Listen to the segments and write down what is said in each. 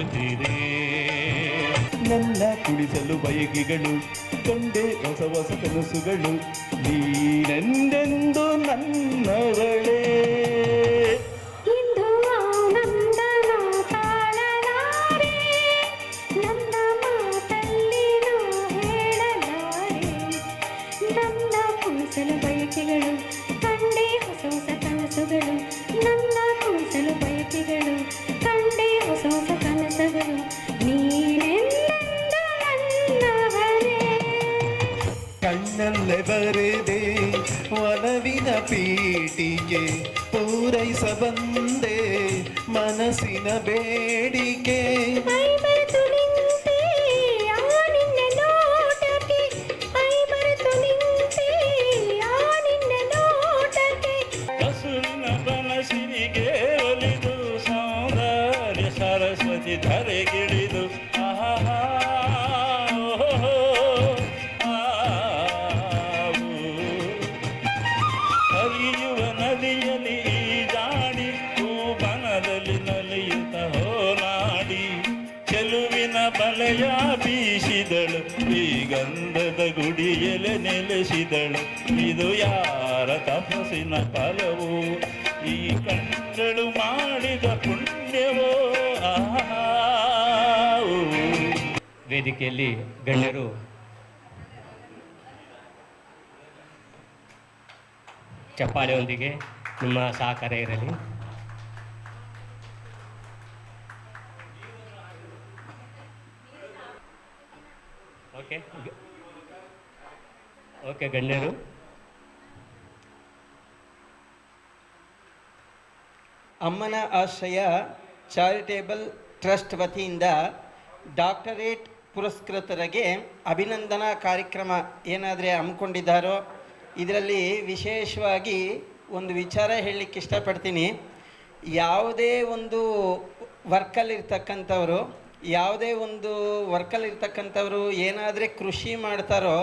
ನಲಿಯುತ್ತಿದೆ ನನ್ನ ಕುಡಿಸಲು ಬಯಕೆಗಳು ಕೊಂಡೆ ಹೊಸ ಹೊಸ ಕನಸುಗಳು ನೀನೆಂದೆಂದು ನನ್ನವಳೇ? ಮನಸ್ಸಿನ ಬೇಡಿಕೆ ಗುಡಿಯಲೆ ನೆಲೆಸಿದಳು. ಇದು ಯಾರ ತಪಸ್ಸಿನ ಫಲವು? ಈ ಕಚ್ಚಳು ಮಾಡಿದ ಪುಣ್ಯವೋ? ವೇದಿಕೆಯಲ್ಲಿ ಗಣ್ಯರು. ಚಪ್ಪಾಳೆಯೊಂದಿಗೆ ನಿಮ್ಮ ಸಹಕಾರ ಇರಲಿ. ಓಕೆ. ಓಕೆ, ಗಣ್ಯರು. ಅಮ್ಮನ ಆಶ್ರಯ ಚಾರಿಟೇಬಲ್ ಟ್ರಸ್ಟ್ ವತಿಯಿಂದ ಡಾಕ್ಟರೇಟ್ ಪುರಸ್ಕೃತರಿಗೆ ಅಭಿನಂದನಾ ಕಾರ್ಯಕ್ರಮ ಏನಾದರೆ ಹಮ್ಮಿಕೊಂಡಿದ್ದಾರೋ, ಇದರಲ್ಲಿ ವಿಶೇಷವಾಗಿ ಒಂದು ವಿಚಾರ ಹೇಳಲಿಕ್ಕೆ ಇಷ್ಟಪಡ್ತೀನಿ. ಯಾವುದೇ ಒಂದು ವರ್ಕಲ್ಲಿರ್ತಕ್ಕಂಥವರು, ಯಾವುದೇ ಒಂದು ವರ್ಕಲ್ಲಿರ್ತಕ್ಕಂಥವರು ಏನಾದರೆ ಕೃಷಿ ಮಾಡ್ತಾರೋ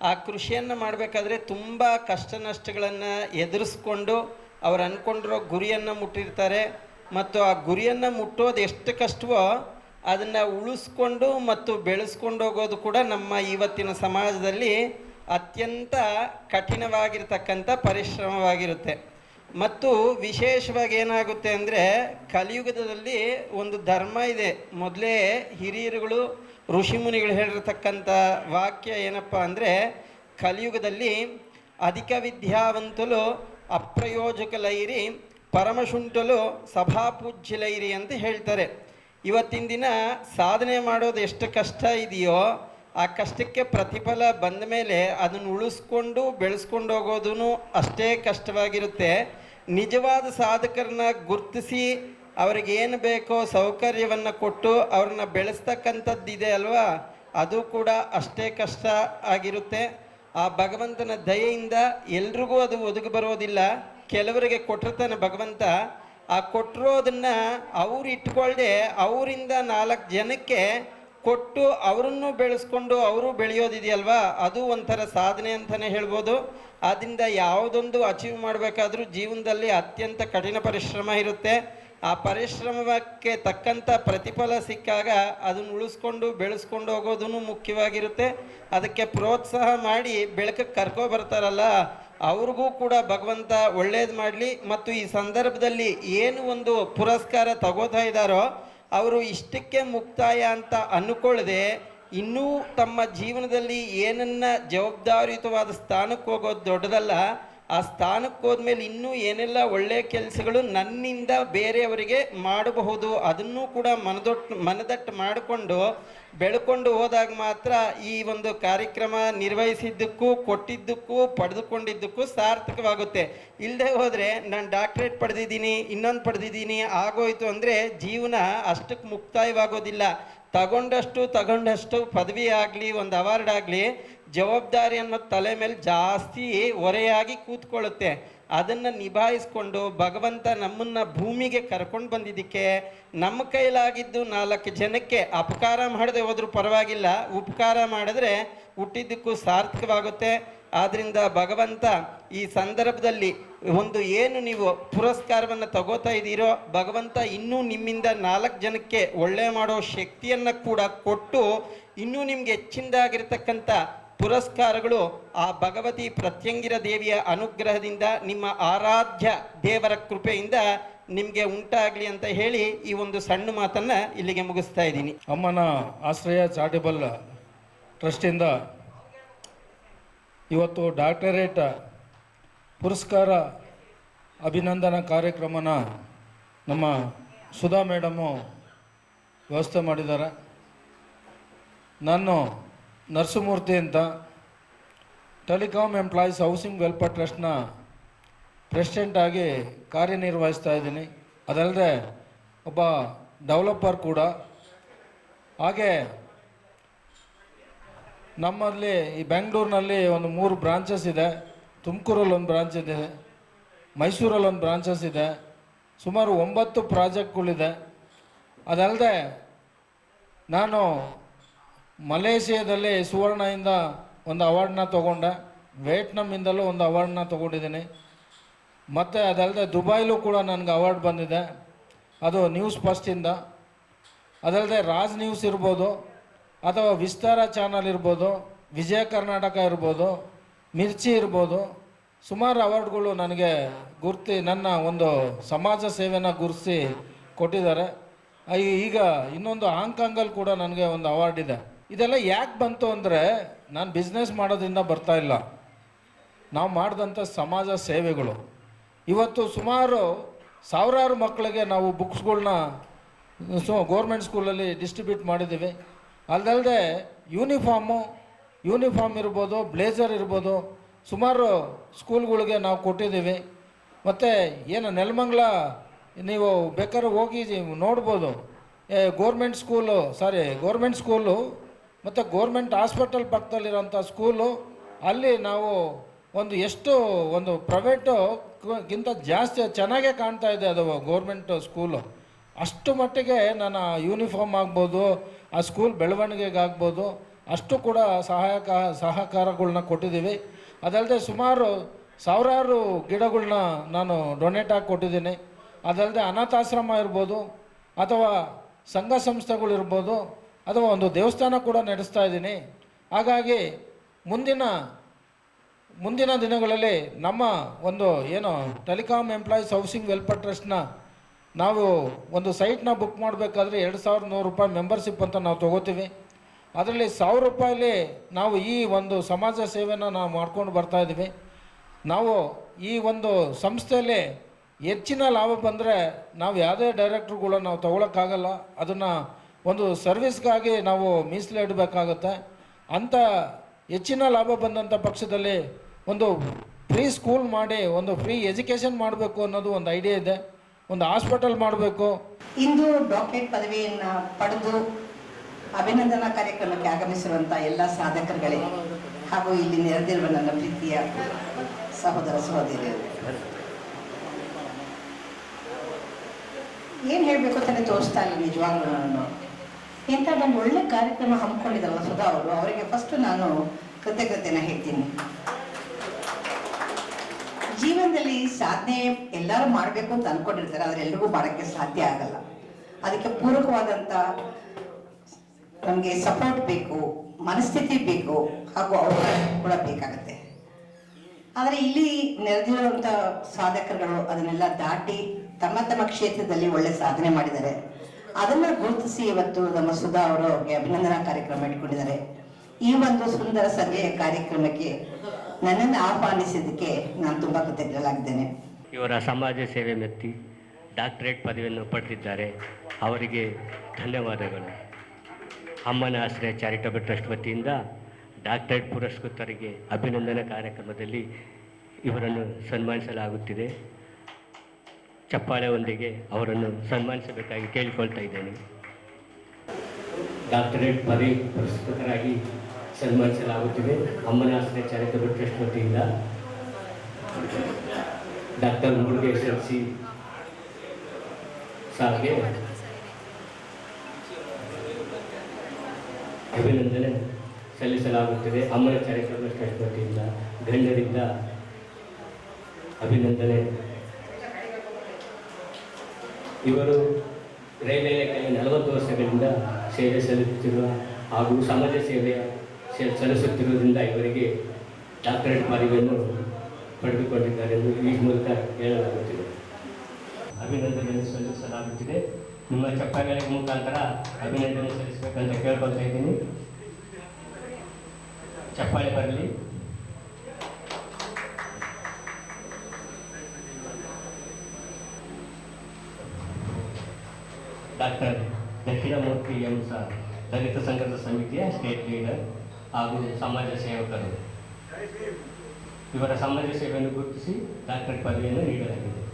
ಆ ಕೃಷಿಯನ್ನು ಮಾಡಬೇಕಾದ್ರೆ ತುಂಬ ಕಷ್ಟ ನಷ್ಟಗಳನ್ನು ಎದುರಿಸ್ಕೊಂಡು ಅವ್ರು ಅಂದ್ಕೊಂಡಿರೋ ಗುರಿಯನ್ನು ಮುಟ್ಟಿರ್ತಾರೆ. ಮತ್ತು ಆ ಗುರಿಯನ್ನು ಮುಟ್ಟೋದು ಎಷ್ಟು ಕಷ್ಟವೋ ಅದನ್ನು ಉಳಿಸ್ಕೊಂಡು ಮತ್ತು ಬೆಳೆಸ್ಕೊಂಡು ಹೋಗೋದು ಕೂಡ ನಮ್ಮ ಇವತ್ತಿನ ಸಮಾಜದಲ್ಲಿ ಅತ್ಯಂತ ಕಠಿಣವಾಗಿರ್ತಕ್ಕಂಥ ಪರಿಶ್ರಮವಾಗಿರುತ್ತೆ. ಮತ್ತು ವಿಶೇಷವಾಗಿ ಏನಾಗುತ್ತೆ ಅಂದರೆ ಕಲಿಯುಗದಲ್ಲಿ ಒಂದು ಧರ್ಮ ಇದೆ. ಮೊದಲೇ ಹಿರಿಯರುಗಳು ಋಷಿಮುನಿಗಳು ಹೇಳಿರತಕ್ಕಂಥ ವಾಕ್ಯ ಏನಪ್ಪ ಅಂದರೆ, ಕಲಿಯುಗದಲ್ಲಿ ಅಧಿಕ ವಿದ್ಯಾವಂತಲು ಅಪ್ರಯೋಜಕಲೈರಿ, ಪರಮಶುಂಠಲು ಸಭಾಪೂಜ್ಯಲೈರಿ ಅಂತ ಹೇಳ್ತಾರೆ. ಇವತ್ತಿನ ದಿನ ಸಾಧನೆ ಮಾಡೋದು ಎಷ್ಟು ಕಷ್ಟ ಇದೆಯೋ, ಆ ಕಷ್ಟಕ್ಕೆ ಪ್ರತಿಫಲ ಬಂದ ಮೇಲೆ ಅದನ್ನು ಉಳಿಸ್ಕೊಂಡು ಬೆಳೆಸ್ಕೊಂಡು ಹೋಗೋದು ಅಷ್ಟೇ ಕಷ್ಟವಾಗಿರುತ್ತೆ. ನಿಜವಾದ ಸಾಧಕರನ್ನ ಗುರುತಿಸಿ ಅವ್ರಿಗೆ ಏನು ಬೇಕೋ ಸೌಕರ್ಯವನ್ನು ಕೊಟ್ಟು ಅವ್ರನ್ನ ಬೆಳೆಸ್ತಕ್ಕಂಥದ್ದು ಇದೆ ಅಲ್ವಾ? ಅದು ಕೂಡ ಅಷ್ಟೇ ಕಷ್ಟ ಆಗಿರುತ್ತೆ. ಆ ಭಗವಂತನ ದಯೆಯಿಂದ ಎಲ್ರಿಗೂ ಅದು ಒದಗಿ ಬರೋದಿಲ್ಲ. ಕೆಲವರಿಗೆ ಕೊಟ್ಟಿರ್ತಾನೆ ಭಗವಂತ. ಆ ಕೊಟ್ಟಿರೋದನ್ನ ಅವ್ರು ಇಟ್ಕೊಳ್ಳದೆ ಅವರಿಂದ ನಾಲ್ಕು ಜನಕ್ಕೆ ಕೊಟ್ಟು ಅವರನ್ನು ಬೆಳೆಸ್ಕೊಂಡು ಅವರು ಬೆಳೆಯೋದಿದೆಯಲ್ವಾ? ಅದು ಒಂಥರ ಸಾಧನೆ ಅಂತಲೇ ಹೇಳ್ಬೋದು. ಆದ್ದರಿಂದ ಯಾವುದೊಂದು ಅಚೀವ್ ಮಾಡಬೇಕಾದ್ರೂ ಜೀವನದಲ್ಲಿ ಅತ್ಯಂತ ಕಠಿಣ ಪರಿಶ್ರಮ ಇರುತ್ತೆ. ಆ ಪರಿಶ್ರಮಕ್ಕೆ ತಕ್ಕಂಥ ಪ್ರತಿಫಲ ಸಿಕ್ಕಾಗ ಅದನ್ನು ಉಳಿಸ್ಕೊಂಡು ಬೆಳೆಸ್ಕೊಂಡು ಹೋಗೋದು ಮುಖ್ಯವಾಗಿರುತ್ತೆ. ಅದಕ್ಕೆ ಪ್ರೋತ್ಸಾಹ ಮಾಡಿ ಬೆಳಕಕ್ಕೆ ಕರ್ಕೊ ಬರ್ತಾರಲ್ಲ, ಅವ್ರಿಗೂ ಕೂಡ ಭಗವಂತ ಒಳ್ಳೇದು ಮಾಡಲಿ. ಮತ್ತು ಈ ಸಂದರ್ಭದಲ್ಲಿ ಏನು ಒಂದು ಪುರಸ್ಕಾರ ತಗೋತಾ ಇದ್ದಾರೋ ಅವರು ಇಷ್ಟಕ್ಕೆ ಮುಕ್ತಾಯ ಅಂತ ಅಂದ್ಕೊಳ್ಳದೆ ಇನ್ನೂ ತಮ್ಮ ಜೀವನದಲ್ಲಿ ಏನನ್ನ ಜವಾಬ್ದಾರಿಯುತವಾದ ಸ್ಥಾನಕ್ಕೆ ಹೋಗೋದು ದೊಡ್ಡದಲ್ಲ ಆ ಸ್ಥಾನಕ್ಕೆ ಹೋದ್ಮೇಲೆ ಇನ್ನೂ ಏನೆಲ್ಲ ಒಳ್ಳೆಯ ಕೆಲಸಗಳು ನನ್ನಿಂದ ಬೇರೆಯವರಿಗೆ ಮಾಡಬಹುದು, ಅದನ್ನು ಕೂಡ ಮನದೊಟ್ಟು, ಮನದಟ್ಟು ಮಾಡಿಕೊಂಡು ಬೆಳ್ಕೊಂಡು ಹೋದಾಗ ಮಾತ್ರ ಈ ಒಂದು ಕಾರ್ಯಕ್ರಮ ನಿರ್ವಹಿಸಿದ್ದಕ್ಕೂ, ಕೊಟ್ಟಿದ್ದಕ್ಕೂ, ಪಡೆದುಕೊಂಡಿದ್ದಕ್ಕೂ ಸಾರ್ಥಕವಾಗುತ್ತೆ. ಇಲ್ಲದೆ ಹೋದರೆ ನಾನು ಡಾಕ್ಟ್ರೇಟ್ ಪಡೆದಿದ್ದೀನಿ, ಇನ್ನೊಂದು ಪಡೆದಿದ್ದೀನಿ, ಆಗೋಯ್ತು ಅಂದರೆ ಜೀವನ ಅಷ್ಟಕ್ಕೆ ಮುಕ್ತಾಯವಾಗೋದಿಲ್ಲ. ತಗೊಂಡಷ್ಟು ತಗೊಂಡಷ್ಟು ಪದವಿ ಆಗಲಿ ಒಂದು ಅವಾರ್ಡ್ ಆಗಲಿ ಜವಾಬ್ದಾರಿ ಅನ್ನೋ ತಲೆ ಮೇಲೆ ಜಾಸ್ತಿ ಹೊರೆಯಾಗಿ ಕೂತ್ಕೊಳ್ಳುತ್ತೆ. ಅದನ್ನು ನಿಭಾಯಿಸ್ಕೊಂಡು ಭಗವಂತ ನಮ್ಮನ್ನು ಭೂಮಿಗೆ ಕರ್ಕೊಂಡು ಬಂದಿದ್ದಕ್ಕೆ ನಮ್ಮ ಕೈಲಾಗಿದ್ದು ನಾಲ್ಕು ಜನಕ್ಕೆ ಅಪಕಾರ ಮಾಡದೆ ಹೋದ್ರೂ ಪರವಾಗಿಲ್ಲ. ಉಪಕಾರ ಮಾಡಿದ್ರೆ ಹುಟ್ಟಿದ್ದಕ್ಕೂ ಸಾರ್ಥಕವಾಗುತ್ತೆ. ಆದ್ದರಿಂದ ಭಗವಂತ ಈ ಸಂದರ್ಭದಲ್ಲಿ ಒಂದು ಏನು ನೀವು ಪುರಸ್ಕಾರವನ್ನು ತಗೋತಾ ಇದ್ದೀರೋ, ಭಗವಂತ ಇನ್ನೂ ನಿಮ್ಮಿಂದ ನಾಲ್ಕು ಜನಕ್ಕೆ ಒಳ್ಳೆ ಮಾಡೋ ಶಕ್ತಿಯನ್ನು ಕೂಡ ಕೊಟ್ಟು ಇನ್ನೂ ನಿಮ್ಗೆ ಹೆಚ್ಚಿನದಾಗಿರ್ತಕ್ಕಂಥ ಪುರಸ್ಕಾರಗಳು ಆ ಭಗವತಿ ಪ್ರತ್ಯಂಗಿರ ದೇವಿಯ ಅನುಗ್ರಹದಿಂದ ನಿಮ್ಮ ಆರಾಧ್ಯ ದೇವರ ಕೃಪೆಯಿಂದ ನಿಮಗೆ ಉಂಟಾಗಲಿ ಅಂತ ಹೇಳಿ ಈ ಒಂದು ಸಣ್ಣ ಮಾತನ್ನು ಇಲ್ಲಿಗೆ ಮುಗಿಸ್ತಾ ಇದ್ದೀನಿ. ಅಮ್ಮನ ಆಶ್ರಯ ಚಾರಿಟಬಲ್ ಟ್ರಸ್ಟಿಂದ ಇವತ್ತು ಡಾಕ್ಟರೇಟ್ ಪುರಸ್ಕಾರ ಅಭಿನಂದನಾ ಕಾರ್ಯಕ್ರಮನ ನಮ್ಮ ಸುಧಾ ಮೇಡಮು ವ್ಯವಸ್ಥೆ ಮಾಡಿದ್ದಾರೆ. ನಾನು ನರಸಿಂಹಮೂರ್ತಿ ಅಂತ ಟೆಲಿಕಾಮ್ ಎಂಪ್ಲಾಯೀಸ್ ಹೌಸಿಂಗ್ ವೆಲ್ಫೇರ್ ಟ್ರಸ್ಟ್ನ ಪ್ರೆಸಿಡೆಂಟ್ ಆಗಿ ಕಾರ್ಯನಿರ್ವಹಿಸ್ತಾ ಇದ್ದೀನಿ. ಅದಲ್ಲದೆ ಒಬ್ಬ ಡೆವಲಪರ್ ಕೂಡ. ಹಾಗೆ ನಮ್ಮಲ್ಲಿ ಈ ಬೆಂಗಳೂರಿನಲ್ಲಿ ಒಂದು ಮೂರು ಬ್ರಾಂಚಸ್ ಇದೆ. ತುಮಕೂರಲ್ಲಿ ಒಂದು ಬ್ರಾಂಚ್ ಇದೆ. ಮೈಸೂರಲ್ಲಿ ಒಂದು ಬ್ರಾಂಚಸ್ ಇದೆ. ಸುಮಾರು ಒಂಬತ್ತು ಪ್ರಾಜೆಕ್ಟ್ಗಳಿದೆ. ಅದಲ್ಲದೆ ನಾನು ಮಲೇಷಿಯಾದಲ್ಲಿ ಸುವರ್ಣದಿಂದ ಒಂದು ಅವಾರ್ಡ್ನ ತೊಗೊಂಡೆ. ವಿಯೆಟ್ನಾಮಿಂದಲೂ ಒಂದು ಅವಾರ್ಡ್ನ ತೊಗೊಂಡಿದ್ದೀನಿ. ಮತ್ತು ಅದಲ್ಲದೆ ದುಬೈಲೂ ಕೂಡ ನನಗೆ ಅವಾರ್ಡ್ ಬಂದಿದೆ. ಅದು ನ್ಯೂಸ್ ಫಸ್ಟಿಂದ ಅದಲ್ಲದೆ ರಾಜ್ ನ್ಯೂಸ್ ಇರ್ಬೋದು, ಅಥವಾ ವಿಸ್ತಾರ ಚಾನಲ್ ಇರ್ಬೋದು, ವಿಜಯ ಕರ್ನಾಟಕ ಇರ್ಬೋದು, ಮಿರ್ಚಿ ಇರ್ಬೋದು. ಸುಮಾರು ಅವಾರ್ಡ್ಗಳು ನನಗೆ ಗುರ್ತಿ, ನನ್ನ ಒಂದು ಸಮಾಜ ಸೇವೆನ ಗುರುತಿಸಿ ಕೊಟ್ಟಿದ್ದಾರೆ. ಈಗ ಇನ್ನೊಂದು ಹಾಂಗ್ಕಾಂಗಲ್ಲಿ ಕೂಡ ನನಗೆ ಒಂದು ಅವಾರ್ಡ್ ಇದೆ. ಇದೆಲ್ಲ ಯಾಕೆ ಬಂತು ಅಂದರೆ ನಾನು ಬಿಸ್ನೆಸ್ ಮಾಡೋದ್ರಿಂದ ಬರ್ತಾ ಇಲ್ಲ. ನಾವು ಮಾಡಿದಂಥ ಸಮಾಜ ಸೇವೆಗಳು. ಇವತ್ತು ಸುಮಾರು ಸಾವಿರಾರು ಮಕ್ಕಳಿಗೆ ನಾವು ಬುಕ್ಸ್ಗಳನ್ನ ಸೊ ಗೋರ್ಮೆಂಟ್ ಸ್ಕೂಲಲ್ಲಿ ಡಿಸ್ಟ್ರಿಬ್ಯೂಟ್ ಮಾಡಿದ್ದೀವಿ. ಅಲ್ಲದಲ್ಲದೆ ಯೂನಿಫಾರ್ಮು ಯೂನಿಫಾರ್ಮ್ ಇರ್ಬೋದು ಬ್ಲೇಸರ್ ಇರ್ಬೋದು, ಸುಮಾರು ಸ್ಕೂಲ್ಗಳಿಗೆ ನಾವು ಕೊಟ್ಟಿದ್ದೀವಿ. ಮತ್ತು ಏನು ನೆಲಮಂಗ್ಲ, ನೀವು ಬೇಕಾದ್ರೆ ಹೋಗಿ ನೋಡ್ಬೋದು. Government school sorry government school ಮತ್ತು ಗೋರ್ಮೆಂಟ್ ಹಾಸ್ಪಿಟಲ್ ಪಕ್ಕದಲ್ಲಿರೋಂಥ ಸ್ಕೂಲು ಅಲ್ಲಿ ನಾವು ಒಂದು ಎಷ್ಟು ಒಂದು ಪ್ರೈವೇಟು ಗಿಂತ ಜಾಸ್ತಿ ಚೆನ್ನಾಗೇ ಕಾಣ್ತಾ ಇದೆ ಅದು ಗೋರ್ಮೆಂಟ್ ಸ್ಕೂಲು ಅಷ್ಟು ಮಟ್ಟಿಗೆ ನನ್ನ ಯೂನಿಫಾರ್ಮ್ ಆಗ್ಬೋದು, ಆ ಸ್ಕೂಲ್ ಬೆಳವಣಿಗೆಗಾಗ್ಬೋದು ಅಷ್ಟು ಕೂಡ ಸಹಾಯಕ ಸಹಕಾರಗಳನ್ನ ಕೊಟ್ಟಿದ್ದೀವಿ. ಅದಲ್ಲದೆ ಸುಮಾರು ಸಾವಿರಾರು ಗಿಡಗಳನ್ನ ನಾನು ಡೊನೇಟ್ ಆಗಿ ಕೊಟ್ಟಿದ್ದೀನಿ. ಅದಲ್ಲದೆ ಅನಾಥಾಶ್ರಮ ಇರ್ಬೋದು, ಅಥವಾ ಸಂಘ ಸಂಸ್ಥೆಗಳಿರ್ಬೋದು ಅಥವಾ ಒಂದು ದೇವಸ್ಥಾನ ಕೂಡ ನಡೆಸ್ತಾ ಇದ್ದೀನಿ. ಹಾಗಾಗಿ ಮುಂದಿನ ಮುಂದಿನ ದಿನಗಳಲ್ಲಿ ನಮ್ಮ ಒಂದು ಏನು ಟೆಲಿಕಾಮ್ ಎಂಪ್ಲಾಯೀಸ್ ಹೌಸಿಂಗ್ ವೆಲ್ಫೇರ್ ಟ್ರಸ್ಟ್ನ ನಾವು ಒಂದು ಸೈಟ್ನ ಬುಕ್ ಮಾಡಬೇಕಾದ್ರೆ ಎರಡು ಸಾವಿರದ ನೂರು ರೂಪಾಯಿ ಮೆಂಬರ್ಶಿಪ್ ಅಂತ ನಾವು ತೊಗೋತೀವಿ. ಅದರಲ್ಲಿ ಸಾವಿರ ರೂಪಾಯಲ್ಲಿ ನಾವು ಈ ಒಂದು ಸಮಾಜ ಸೇವೆನ ನಾವು ಮಾಡ್ಕೊಂಡು ಬರ್ತಾ ಇದ್ದೀವಿ. ನಾವು ಈ ಒಂದು ಸಂಸ್ಥೆಯಲ್ಲಿ ಹೆಚ್ಚಿನ ಲಾಭ ಬಂದರೆ ನಾವು ಯಾವುದೇ ಡೈರೆಕ್ಟ್ರುಗಳು ನಾವು ತೊಗೊಳಕ್ಕಾಗಲ್ಲ. ಅದನ್ನು ಒಂದು ಸರ್ವಿಸ್ಗಾಗಿ ನಾವು ಮೀಸಲಿಡಬೇಕಾಗುತ್ತೆ ಅಂಥ ಹೆಚ್ಚಿನ ಲಾಭ ಬಂದಂಥ ಪಕ್ಷದಲ್ಲಿ ಒಂದು ಫ್ರೀ ಸ್ಕೂಲ್ ಮಾಡಿ, ಒಂದು ಫ್ರೀ ಎಜುಕೇಷನ್ ಮಾಡಬೇಕು ಅನ್ನೋದು ಒಂದು ಐಡಿಯಾ ಇದೆ. ಒಂದು ಹಾಸ್ಪಿಟಲ್ ಮಾಡಬೇಕು. ಇಂದು ಡಾಕ್ಟರೇಟ್ ಪದವಿಯನ್ನು ಪಡೆದು ಅಭಿನಂದನಾ ಕಾರ್ಯಕ್ರಮಕ್ಕೆ ಆಗಮಿಸಿರುವಂಥ ಎಲ್ಲ ಸಾಧಕರುಗಳೇ ಹಾಗೂ ಇಲ್ಲಿ ನೆರೆದಿರುವ ನನ್ನ ಪ್ರೀತಿಯ ಸಹೋದರ ಸಹೋದರಿಯರು. ಏನು ಹೇಳಬೇಕು ಅಂತಲೇ ತೋರಿಸ್ತಾ ಇಲ್ಲ ನಿಜವಾಗ್ಲೂ ನಾನು. ಇಂಥ ಒಂದು ಒಳ್ಳೆ ಕಾರ್ಯಕ್ರಮ ಹಮ್ಮಿಕೊಂಡಿದ್ದಾರಲ್ಲ ಸುಧಾ ಅವರು, ಅವರಿಗೆ ಫಸ್ಟ್ ನಾನು ಕೃತಜ್ಞತೆನ ಹೇಳ್ತೀನಿ. ಜೀವನದಲ್ಲಿ ಸಾಧನೆ ಎಲ್ಲರೂ ಮಾಡಬೇಕು ಅಂತ ಅನ್ಕೊಂಡಿರ್ತಾರೆ, ಆದ್ರೆ ಎಲ್ರಿಗೂ ಮಾಡೋಕ್ಕೆ ಸಾಧ್ಯ ಆಗಲ್ಲ. ಅದಕ್ಕೆ ಪೂರಕವಾದಂಥ ನಮಗೆ ಸಪೋರ್ಟ್ ಬೇಕು, ಮನಸ್ಥಿತಿ ಬೇಕು, ಹಾಗೂ ಅವಕಾಶ ಕೂಡ ಬೇಕಾಗುತ್ತೆ. ಆದರೆ ಇಲ್ಲಿ ನೆರೆದಿರುವಂಥ ಸಾಧಕರುಗಳು ಅದನ್ನೆಲ್ಲ ದಾಟಿ ತಮ್ಮ ತಮ್ಮ ಕ್ಷೇತ್ರದಲ್ಲಿ ಒಳ್ಳೆ ಸಾಧನೆ ಮಾಡಿದ್ದಾರೆ. ಅದನ್ನ ಗುರುತಿಸಿ ಇವತ್ತು ನಮ್ಮ ಸುಧಾ ಅವರು ಅವ್ರಿಗೆ ಅಭಿನಂದನಾ ಕಾರ್ಯಕ್ರಮ ಇಟ್ಕೊಂಡಿದ್ದಾರೆ. ಈ ಒಂದು ಸುಂದರ ಸಂಜೆಯ ಕಾರ್ಯಕ್ರಮಕ್ಕೆ ನನ್ನನ್ನು ಆಹ್ವಾನಿಸಿದ್ದಕ್ಕೆ ನಾನು ತುಂಬಾ ಕೃತಜ್ಞರಾಗಿದ್ದೇನೆ ಇವರ ಸಮಾಜ ಸೇವೆ ಮೆತ್ತಿ ಡಾಕ್ಟರೇಟ್ ಪದವಿಯನ್ನು ಪಡೆದಿದ್ದಾರೆ. ಅವರಿಗೆ ಧನ್ಯವಾದಗಳು. ಅಮ್ಮನ ಆಶ್ರಯ ಚಾರಿಟಬಲ್ ಟ್ರಸ್ಟ್ ವತಿಯಿಂದ ಡಾಕ್ಟರೇಟ್ ಪುರಸ್ಕೃತರಿಗೆ ಅಭಿನಂದನಾ ಕಾರ್ಯಕ್ರಮದಲ್ಲಿ ಇವರನ್ನು ಸನ್ಮಾನಿಸಲಾಗುತ್ತಿದೆ. ಚಪ್ಪಾಳೆಯೊಂದಿಗೆ ಅವರನ್ನು ಸನ್ಮಾನಿಸಬೇಕಾಗಿ ಕೇಳಿಕೊಳ್ತಾ ಇದ್ದೇನೆ. ಡಾಕ್ಟರೇಟ್ ಪದವಿ ಪುರಸ್ಕೃತರಾಗಿ ಸನ್ಮಾನಿಸಲಾಗುತ್ತಿದೆ. ಅಮ್ಮನ ಆಸ್ತಿ ಚಾರಿಟಬಲ್ ಟ್ರಸ್ಟ್ ವತಿಯಿಂದ ಡಾಕ್ಟರ್ ಮುರುಗೇಶ್ವರ್ ಸಿ. ಸಾರ್ಗೆ ಅಭಿನಂದನೆ ಸಲ್ಲಿಸಲಾಗುತ್ತಿದೆ. ಅಮ್ಮನ ಚಾರಿಟಬಲ್ ಟ್ರಸ್ಟ್ ವತಿಯಿಂದ ಗಣ್ಯರಿಂದ ಅಭಿನಂದನೆ. ಇವರು ರೈಲ್ವೆ ಇಲಾಖೆಯಲ್ಲಿ ನಲವತ್ತು ವರ್ಷಗಳಿಂದ ಸೇವೆ ಸಲ್ಲಿಸುತ್ತಿರುವ ಹಾಗೂ ಸಮಾಜ ಸೇವೆಯ ಸಲ್ಲಿಸುತ್ತಿರುವುದರಿಂದ ಇವರಿಗೆ ಡಾಕ್ಟರೇಟ್ ಪದವಿಯನ್ನು ಪಡೆದುಕೊಂಡಿದ್ದಾರೆ ಎಂದು ಈ ಮೂಲಕ ಹೇಳಲಾಗುತ್ತಿದೆ. ಅಭಿನಂದನೆಯನ್ನು ಸಲ್ಲಿಸಲಾಗುತ್ತಿದೆ. ನಿಮ್ಮ ಚಪ್ಪಾಳೆ ಮುಖಾಂತರ ಅಭಿನಂದನೆ ಸಲ್ಲಿಸಬೇಕಂತ ಕೇಳ್ಕೊಳ್ತಾ ಇದ್ದೀನಿ. ಚಪ್ಪಾಳೆ ಬರಲಿ. ಡಾಕ್ಟರ್ ದಕ್ಷಿಣಮೂರ್ತಿ ಎಂ ಸರ್ ದಲಿತ ಸಂಘದ ಸಮಿತಿಯ ಸ್ಟೇಟ್ ಲೀಡರ್ ಹಾಗೂ ಸಮಾಜ ಸೇವಕರು. ಇವರ ಸಮಾಜ ಸೇವೆಯನ್ನು ಗುರುತಿಸಿ ಡಾಕ್ಟರೇಟ್ ಪದವಿಯನ್ನು ನೀಡಲಾಗಿದೆ.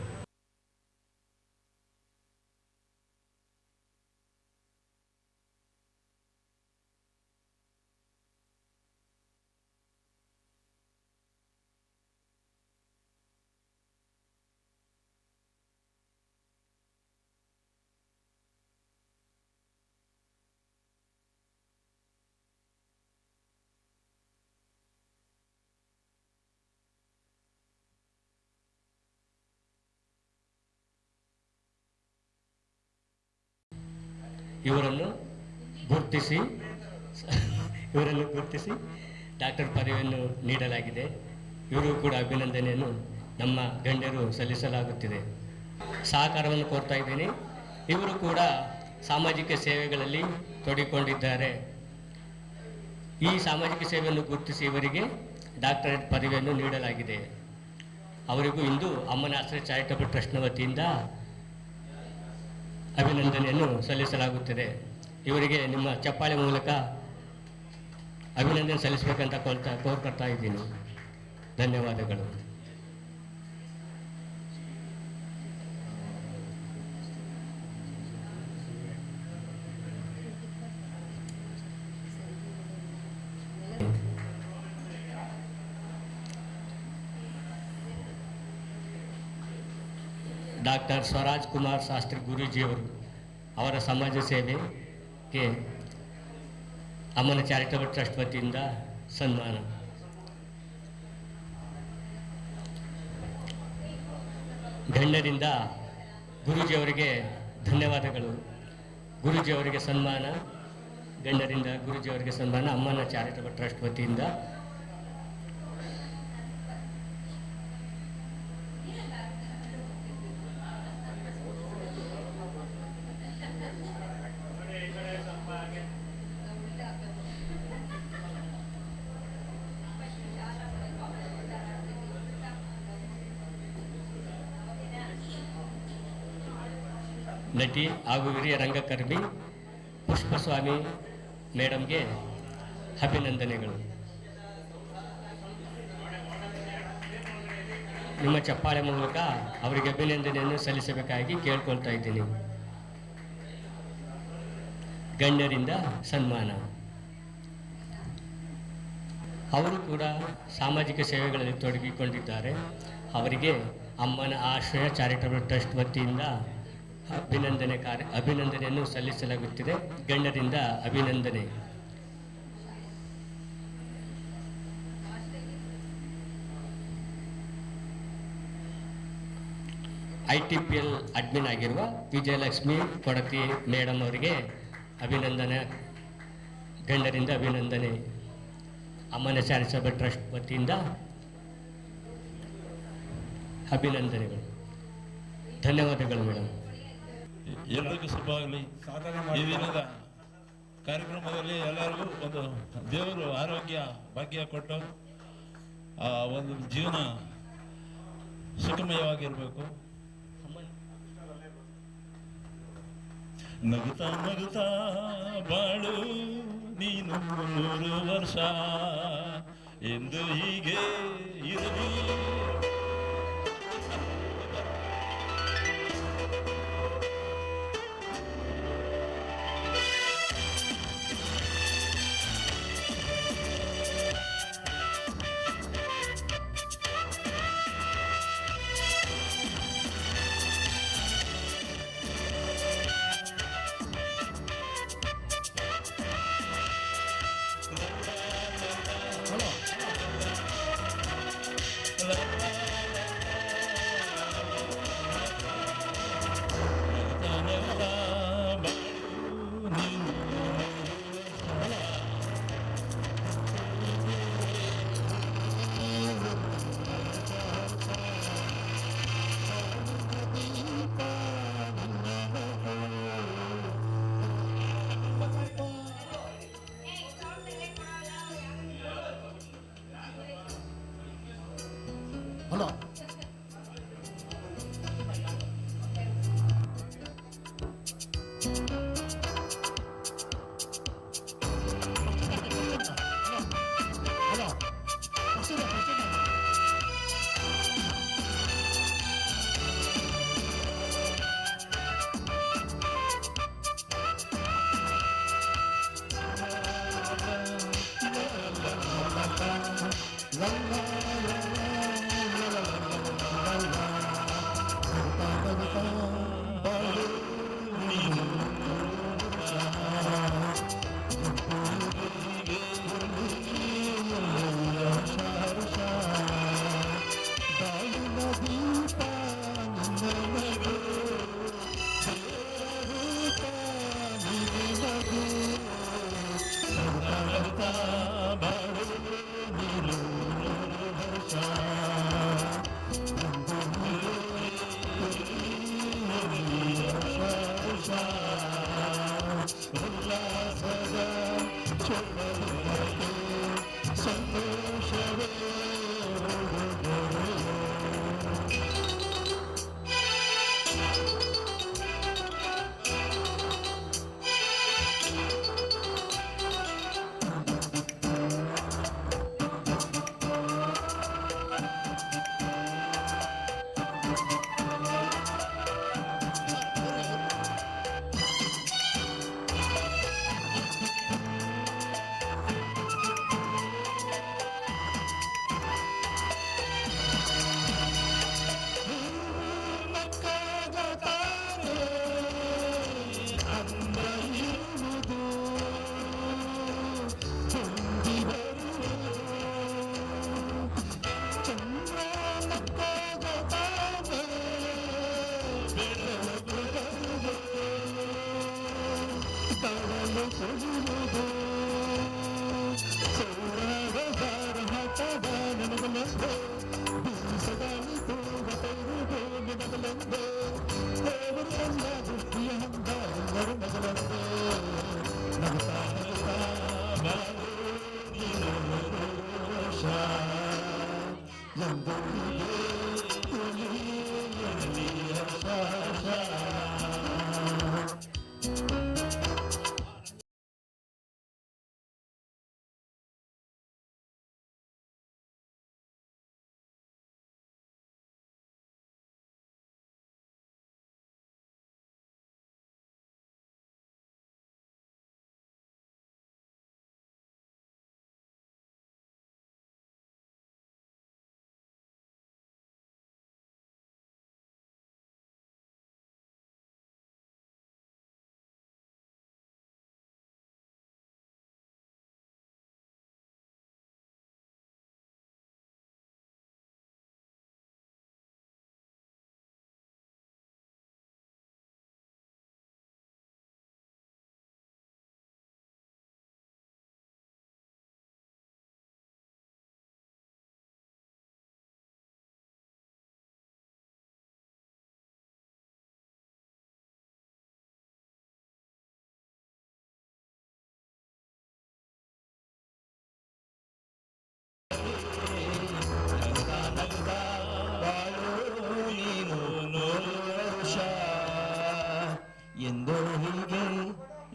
ಇವರನ್ನು ಗುರುತಿಸಿ ಇವರನ್ನು ಗುರುತಿಸಿ ಡಾಕ್ಟರ್ ಪದವಿಯನ್ನು ನೀಡಲಾಗಿದೆ. ಇವರು ಕೂಡ ಅಭಿನಂದನೆಯನ್ನು ನಮ್ಮ ಗಣ್ಯರು ಸಲ್ಲಿಸಲಾಗುತ್ತಿದೆ. ಸಹಕಾರವನ್ನು ಕೋರ್ತಾ ಇದ್ದೀನಿ. ಇವರು ಕೂಡ ಸಾಮಾಜಿಕ ಸೇವೆಗಳಲ್ಲಿ ತೊಡಗಿಕೊಂಡಿದ್ದಾರೆ. ಈ ಸಾಮಾಜಿಕ ಸೇವೆಯನ್ನು ಗುರುತಿಸಿ ಇವರಿಗೆ ಡಾಕ್ಟರೇಟ್ ಪದವಿಯನ್ನು ನೀಡಲಾಗಿದೆ. ಅವರಿಗೂ ಇಂದು ಅಮ್ಮನ ಆಶ್ರಯ ಚಾರಿಟಬಲ್ ಟ್ರಸ್ಟ್ನ ವತಿಯಿಂದ ಅಭಿನಂದನೆಯನ್ನು ಸಲ್ಲಿಸಲಾಗುತ್ತದೆ. ಇವರಿಗೆ ನಿಮ್ಮ ಚಪ್ಪಾಳೆ ಮೂಲಕ ಅಭಿನಂದನೆ ಸಲ್ಲಿಸಬೇಕಂತ ಕೋರ್ತಾ ಕೋರ್ಕೊಳ್ತಾ ಇದ್ದೀನಿ. ಧನ್ಯವಾದಗಳು. ಡಾಕ್ಟರ್ ಸ್ವರಾಜ್ ಕುಮಾರ್ ಶಾಸ್ತ್ರಿ ಗುರೂಜಿಯವರು ಅವರ ಸಮಾಜ ಸೇವೆಗೆ ಅಮ್ಮನ ಚಾರಿಟಬಲ್ ಟ್ರಸ್ಟ್ ವತಿಯಿಂದ ಸನ್ಮಾನ. ಗಣ್ಯರಿಂದ ಗುರೂಜಿಯವರಿಗೆ ಧನ್ಯವಾದಗಳು. ಗುರೂಜಿಯವರಿಗೆ ಸನ್ಮಾನ, ಗಣ್ಯರಿಂದ ಗುರೂಜಿಯವರಿಗೆ ಸನ್ಮಾನ ಅಮ್ಮನ ಚಾರಿಟಬಲ್ ಟ್ರಸ್ಟ್ ವತಿಯಿಂದ ಹಾಗೂ ಹಿರಿಯ ರಂಗಕರ್ಮಿ ಪುಷ್ಪಸ್ವಾಮಿ ಮೇಡಮ್ಗೆ ಅಭಿನಂದನೆಗಳು. ನಿಮ್ಮ ಚಪ್ಪಾಳೆ ಮೂಲಕ ಅವರಿಗೆ ಅಭಿನಂದನೆಯನ್ನು ಸಲ್ಲಿಸಬೇಕಾಗಿ ಕೇಳ್ಕೊಳ್ತಾ ಇದ್ದೀನಿ. ಗಣ್ಯರಿಂದ ಸನ್ಮಾನ. ಅವರು ಕೂಡ ಸಾಮಾಜಿಕ ಸೇವೆಗಳಲ್ಲಿ ತೊಡಗಿಕೊಂಡಿದ್ದಾರೆ. ಅವರಿಗೆ ಅಮ್ಮನ ಆಶ್ರಯ ಚಾರಿಟಬಲ್ ಟ್ರಸ್ಟ್ ವತಿಯಿಂದ ಅಭಿನಂದನೆ ಕಾರ್ಯ, ಅಭಿನಂದನೆಯನ್ನು ಸಲ್ಲಿಸಲಾಗುತ್ತಿದೆ. ಗಣ್ಯರಿಂದ ಅಭಿನಂದನೆ. I T P L admin ಆಗಿರುವ ವಿಜಯಲಕ್ಷ್ಮಿ ಕೊಡತಿ ಮೇಡಮ್ ಅವರಿಗೆ ಅಭಿನಂದನೆ. ಗಂಡರಿಂದ ಅಭಿನಂದನೆ. ಅಮ್ಮನ ಚಾರಿಟಬಲ್ ಟ್ರಸ್ಟ್ ವತಿಯಿಂದ ಅಭಿನಂದನೆಗಳು. ಧನ್ಯವಾದಗಳು ಮೇಡಮ್ ಎಲ್ಲರಿಗೂ ಶುಭವಾಗಲಿ ಈ ದಿನದ ಕಾರ್ಯಕ್ರಮದಲ್ಲಿ ಎಲ್ಲರಿಗೂ ಒಂದು ದೇವರು ಆರೋಗ್ಯ ಭಾಗ್ಯ ಕೊಟ್ಟು, ಆ, ಒಂದು ಜೀವನ ಸುಖಮಯವಾಗಿರಬೇಕು. ನಗುತ್ತಾ ನಗುತ್ತಾ ಬಾಳು, ನೀನು ನೂರು ವರ್ಷ, ಎಂದು ಹೀಗೆ ಇರಲಿ.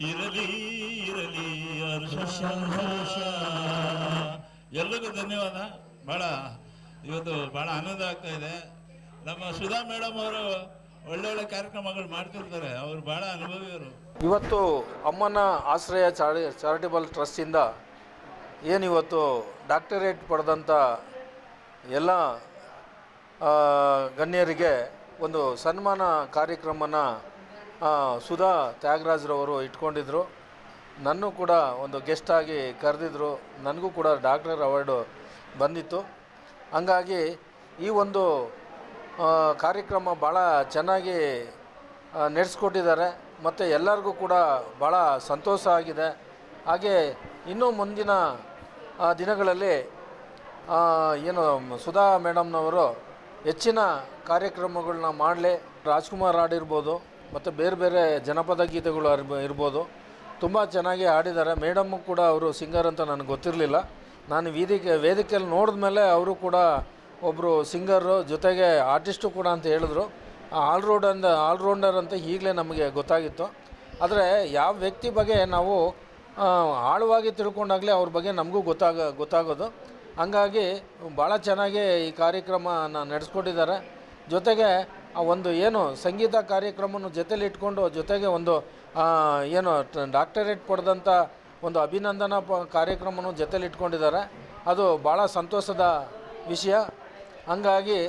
ಇರಲಿ ಇರಲಿ ಎಲ್ರಿಗೂ ಧನ್ಯವಾದ. ಭಾಳ ಇವತ್ತು ಭಾಳ ಆನಂದ ಆಗ್ತಾ ಇದೆ. ನಮ್ಮ ಸುಧಾ ಮೇಡಮ್ ಅವರು ಒಳ್ಳೊಳ್ಳೆ ಕಾರ್ಯಕ್ರಮಗಳು ಮಾಡ್ತಿರ್ತಾರೆ. ಅವರು ಭಾಳ ಅನುಭವಿಯವರು. ಇವತ್ತು ಅಮ್ಮನ ಆಶ್ರಯ ಚಾರಿ, ಚಾರಿಟಬಲ್ ಟ್ರಸ್ಟಿಂದ ಏನಿವತ್ತು ಡಾಕ್ಟರೇಟ್ ಪಡೆದಂಥ ಎಲ್ಲ ಗಣ್ಯರಿಗೆ ಒಂದು ಸನ್ಮಾನ ಕಾರ್ಯಕ್ರಮನ ಸುಧಾ ತ್ಯಾಗರಾಜ್ರವರು ಇಟ್ಕೊಂಡಿದ್ರು. ನನ್ನೂ ಕೂಡ ಒಂದು ಗೆಸ್ಟಾಗಿ ಕರೆದಿದ್ರು. ನನಗೂ ಕೂಡ ಡಾಕ್ಟರ್ ಅವಾರ್ಡು ಬಂದಿತ್ತು. ಹಂಗಾಗಿ ಈ ಒಂದು ಕಾರ್ಯಕ್ರಮ ಭಾಳ ಚೆನ್ನಾಗಿ ನಡೆಸ್ಕೊಟ್ಟಿದ್ದಾರೆ. ಮತ್ತು ಎಲ್ಲರಿಗೂ ಕೂಡ ಭಾಳ ಸಂತೋಷ ಆಗಿದೆ. ಹಾಗೆ ಇನ್ನೂ ಮುಂದಿನ ಆ, ದಿನಗಳಲ್ಲಿ ಏನು ಸುಧಾ ಮೇಡಮ್ನವರು ಹೆಚ್ಚಿನ ಕಾರ್ಯಕ್ರಮಗಳನ್ನ ಮಾಡಲಿ ರಾಜ್ಕುಮಾರ್ ಹಾಡಿರ್ಬೋದು ಮತ್ತು ಬೇರೆ ಬೇರೆ ಜನಪದ ಗೀತೆಗಳು ಇರ್ಬ- ಇರ್ಬೋದು ತುಂಬ ಚೆನ್ನಾಗಿ ಹಾಡಿದ್ದಾರೆ. ಮೇಡಮ್ಮು ಕೂಡ ಅವರು ಸಿಂಗರ್ ಅಂತ ನನಗೆ ಗೊತ್ತಿರಲಿಲ್ಲ. ನಾನು ವೇದಿಕೆ ವೇದಿಕೆಯಲ್ಲಿ ನೋಡಿದ ಮೇಲೆ ಅವರು ಕೂಡ ಒಬ್ಬರು ಸಿಂಗರು ಜೊತೆಗೆ ಆರ್ಟಿಸ್ಟು ಕೂಡ ಅಂತ ಹೇಳಿದ್ರು. ಆಲ್ರೌಂಡ್ ಅಂದ ಆಲ್ರೌಂಡರ್ ಅಂತ ಈಗಲೇ ನಮಗೆ ಗೊತ್ತಾಗಿತ್ತು. ಆದರೆ ಯಾವ ವ್ಯಕ್ತಿ ಬಗ್ಗೆ ನಾವು ಆಳವಾಗಿ ತಿಳ್ಕೊಂಡಾಗಲೇ ಅವ್ರ ಬಗ್ಗೆ ನಮಗೂ ಗೊತ್ತಾಗ, ಗೊತ್ತಾಗೋದು. ಹಂಗಾಗಿ ಭಾಳ ಚೆನ್ನಾಗಿ ಈ ಕಾರ್ಯಕ್ರಮನ ನಡೆಸ್ಕೊಟ್ಟಿದ್ದಾರೆ. ಜೊತೆಗೆ ಆ ಒಂದು ಏನು ಸಂಗೀತ ಕಾರ್ಯಕ್ರಮನ ಜೊತೆಲಿ ಇಟ್ಕೊಂಡು ಜೊತೆಗೆ ಒಂದು ಏನು ಡಾಕ್ಟರೇಟ್ ಪಡೆದಂಥ ಒಂದು ಅಭಿನಂದನಾ ಪ ಕಾರ್ಯಕ್ರಮನೂ ಜೊತೆಲಿ ಇಟ್ಕೊಂಡಿದ್ದಾರೆ. ಅದು ಭಾಳ ಸಂತೋಷದ ವಿಷಯ. ಹಂಗಾಗಿ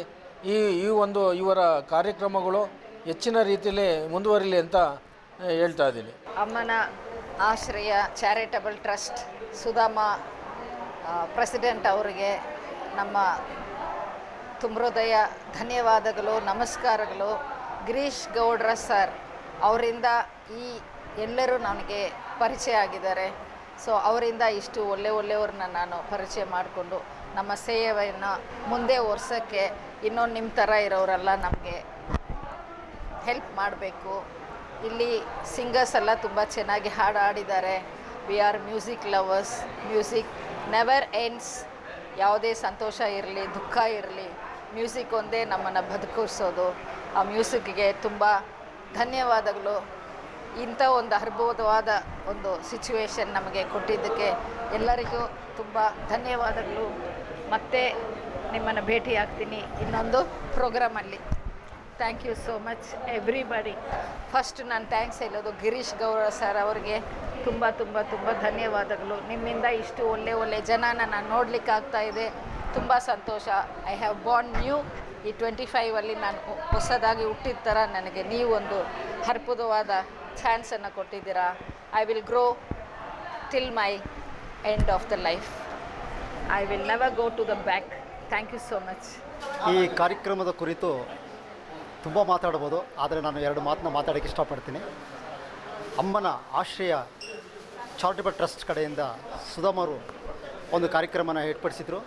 ಈ ಈ ಒಂದು ಇವರ ಕಾರ್ಯಕ್ರಮಗಳು ಹೆಚ್ಚಿನ ರೀತಿಯಲ್ಲಿ ಮುಂದುವರಿಲಿ ಅಂತ ಹೇಳ್ತಾ ಇದ್ದೀನಿ. ಅಮ್ಮನ ಆಶ್ರಯ ಚಾರಿಟಬಲ್ ಟ್ರಸ್ಟ್ ಸುಧಾಮ ಪ್ರೆಸಿಡೆಂಟ್ ಅವರಿಗೆ ನಮ್ಮ ತುಂಬ ಹೃದಯ ಧನ್ಯವಾದಗಳು, ನಮಸ್ಕಾರಗಳು. ಗಿರೀಶ್ ಗೌಡ್ರ ಸರ್ ಅವರಿಂದ ಈ ಎಲ್ಲರೂ ನನಗೆ ಪರಿಚಯ ಆಗಿದ್ದಾರೆ. ಸೊ ಅವರಿಂದ ಇಷ್ಟು ಒಳ್ಳೆ ಒಳ್ಳೆಯವ್ರನ್ನ ನಾನು ಪರಿಚಯ ಮಾಡಿಕೊಂಡು ನಮ್ಮ ಸೇವೆಯನ್ನು ಮುಂದೆ ಒರ್ಸೋಕ್ಕೆ ಇನ್ನೊಂದು ನಿಮ್ಮ ಥರ ಇರೋರೆಲ್ಲ ನಮಗೆ ಹೆಲ್ಪ್ ಮಾಡಬೇಕು. ಇಲ್ಲಿ ಸಿಂಗರ್ಸ್ ಎಲ್ಲ ತುಂಬ ಚೆನ್ನಾಗಿ ಹಾಡು ಹಾಡಿದ್ದಾರೆ we are music lovers music never ends ಯಾವುದೇ ಸಂತೋಷ ಇರಲಿ, ದುಃಖ ಇರಲಿ ಮ್ಯೂಸಿಕ್ ಒಂದೇ ನಮ್ಮನ್ನು ಬದುಕಿಸೋದು ಆ ಮ್ಯೂಸಿಕ್ಗೆ ತುಂಬ ಧನ್ಯವಾದಗಳು. ಇಂಥ ಒಂದು ಅರ್ಭುತವಾದ ಒಂದು ಸಿಚುವೇಶನ್ ನಮಗೆ ಕೊಟ್ಟಿದ್ದಕ್ಕೆ ಎಲ್ಲರಿಗೂ ತುಂಬ ಧನ್ಯವಾದಗಳು. ಮತ್ತೆ ನಿಮ್ಮನ್ನು ಭೇಟಿ ಆಗ್ತೀನಿ ಇನ್ನೊಂದು ಪ್ರೋಗ್ರಾಮಲ್ಲಿ thank you so much everybody first ನಾನು ಥ್ಯಾಂಕ್ಸ್ ಹೇಳೋದು ಗಿರೀಶ್ ಗೌರ ಸರ್ ಅವ್ರಿಗೆ. ತುಂಬ ತುಂಬ ತುಂಬ ಧನ್ಯವಾದಗಳು. ನಿಮ್ಮಿಂದ ಇಷ್ಟು ಒಳ್ಳೆ ಒಳ್ಳೆ ಜನನ ನಾನು ನೋಡ್ಲಿಕ್ಕೆ ಆಗ್ತಾ ಇದೆ. ತುಂಬ ಸಂತೋಷ. ಐ ಹ್ಯಾವ್ ಬಾರ್ನ್ ನ್ಯೂ ಈ ಟ್ವೆಂಟಿ ಫೈವಲ್ಲಿ ನಾನು ಹೊಸದಾಗಿ ಹುಟ್ಟಿದ ಥರ ನನಗೆ ನೀವೊಂದು ಒಂದು ಅದ್ಭುತವಾದ ಚಾನ್ಸನ್ನು ಕೊಟ್ಟಿದ್ದೀರಾ. I will grow till my end of the life I will never go to the back thank you so much ಈ ಕಾರ್ಯಕ್ರಮದ ಕುರಿತು ತುಂಬ ಮಾತಾಡ್ಬೋದು ಆದರೆ ನಾನು ಎರಡು ಮಾತನ್ನ ಮಾತಾಡೋಕ್ಕೆ ಇಷ್ಟಪಡ್ತೀನಿ. ಅಮ್ಮನ ಆಶ್ರಯ ಚಾರಿಟಬಲ್ ಟ್ರಸ್ಟ್ ಕಡೆಯಿಂದ ಸುಧಾಮರು ಒಂದು ಕಾರ್ಯಕ್ರಮನ ಏರ್ಪಡಿಸಿದರು.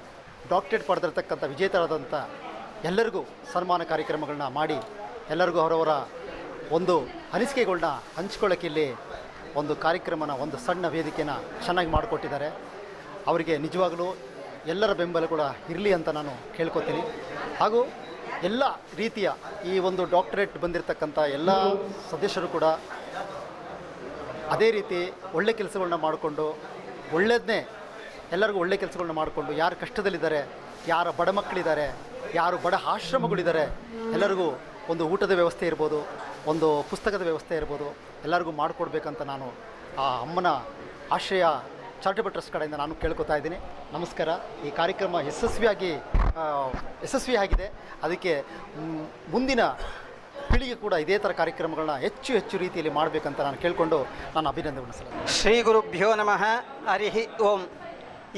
ಡಾಕ್ಟರೇಟ್ ಪಡೆದಿರ್ತಕ್ಕಂಥ ವಿಜೇತರಾದಂಥ ಎಲ್ಲರಿಗೂ ಸನ್ಮಾನ ಕಾರ್ಯಕ್ರಮಗಳನ್ನ ಮಾಡಿ, ಎಲ್ಲರಿಗೂ ಅವರವರ ಒಂದು ಅನಿಸಿಕೆಗಳನ್ನ ಹಂಚ್ಕೊಳ್ಳೋಕೆ ಇಲ್ಲಿ ಒಂದು ಕಾರ್ಯಕ್ರಮನ, ಒಂದು ಸಣ್ಣ ವೇದಿಕೆನ ಚೆನ್ನಾಗಿ ಮಾಡಿಕೊಟ್ಟಿದ್ದಾರೆ. ಅವರಿಗೆ ನಿಜವಾಗಲೂ ಎಲ್ಲರ ಬೆಂಬಲ ಕೂಡ ಇರಲಿ ಅಂತ ನಾನು ಕೇಳ್ಕೊತೀನಿ. ಹಾಗೂ ಎಲ್ಲ ರೀತಿಯ ಈ ಒಂದು ಡಾಕ್ಟರೇಟ್ ಬಂದಿರತಕ್ಕಂಥ ಎಲ್ಲ ಸದಸ್ಯರು ಕೂಡ ಅದೇ ರೀತಿ ಒಳ್ಳೆ ಕೆಲಸಗಳನ್ನ ಮಾಡಿಕೊಂಡು ಒಳ್ಳೆಯದನ್ನೇ ಎಲ್ಲರಿಗೂ ಒಳ್ಳೆ ಕೆಲಸಗಳನ್ನ ಮಾಡಿಕೊಂಡು, ಯಾರು ಕಷ್ಟದಲ್ಲಿದ್ದಾರೆ, ಯಾರ ಬಡ ಮಕ್ಕಳಿದ್ದಾರೆ, ಯಾರು ಬಡ ಆಶ್ರಮಗಳಿದ್ದಾರೆ, ಎಲ್ಲರಿಗೂ ಒಂದು ಊಟದ ವ್ಯವಸ್ಥೆ ಇರ್ಬೋದು, ಒಂದು ಪುಸ್ತಕದ ವ್ಯವಸ್ಥೆ ಇರ್ಬೋದು, ಎಲ್ಲರಿಗೂ ಮಾಡಿಕೊಡ್ಬೇಕಂತ ನಾನು ಆ ಅಮ್ಮನ ಆಶ್ರಯ ಚಾರಿಟಬಲ್ ಟ್ರಸ್ಟ್ ಕಡೆಯಿಂದ ನಾನು ಕೇಳ್ಕೊತಾ ಇದ್ದೀನಿ. ನಮಸ್ಕಾರ. ಈ ಕಾರ್ಯಕ್ರಮ ಯಶಸ್ವಿಯಾಗಿ ಯಶಸ್ವಿಯಾಗಿದೆ ಅದಕ್ಕೆ ಮುಂದಿನ ಪೀಳಿಗೆ ಕೂಡ ಇದೇ ಥರ ಕಾರ್ಯಕ್ರಮಗಳನ್ನ ಹೆಚ್ಚು ಹೆಚ್ಚು ರೀತಿಯಲ್ಲಿ ಮಾಡಬೇಕಂತ ನಾನು ಕೇಳಿಕೊಂಡು ನಾನು ಅಭಿನಂದನೆ ಸಲ್ಲಿಸ್ತೇನೆ. ಶ್ರೀ ಗುರುಭ್ಯೋ ನಮಃ. ಹರಿಹಿ ಓಂ.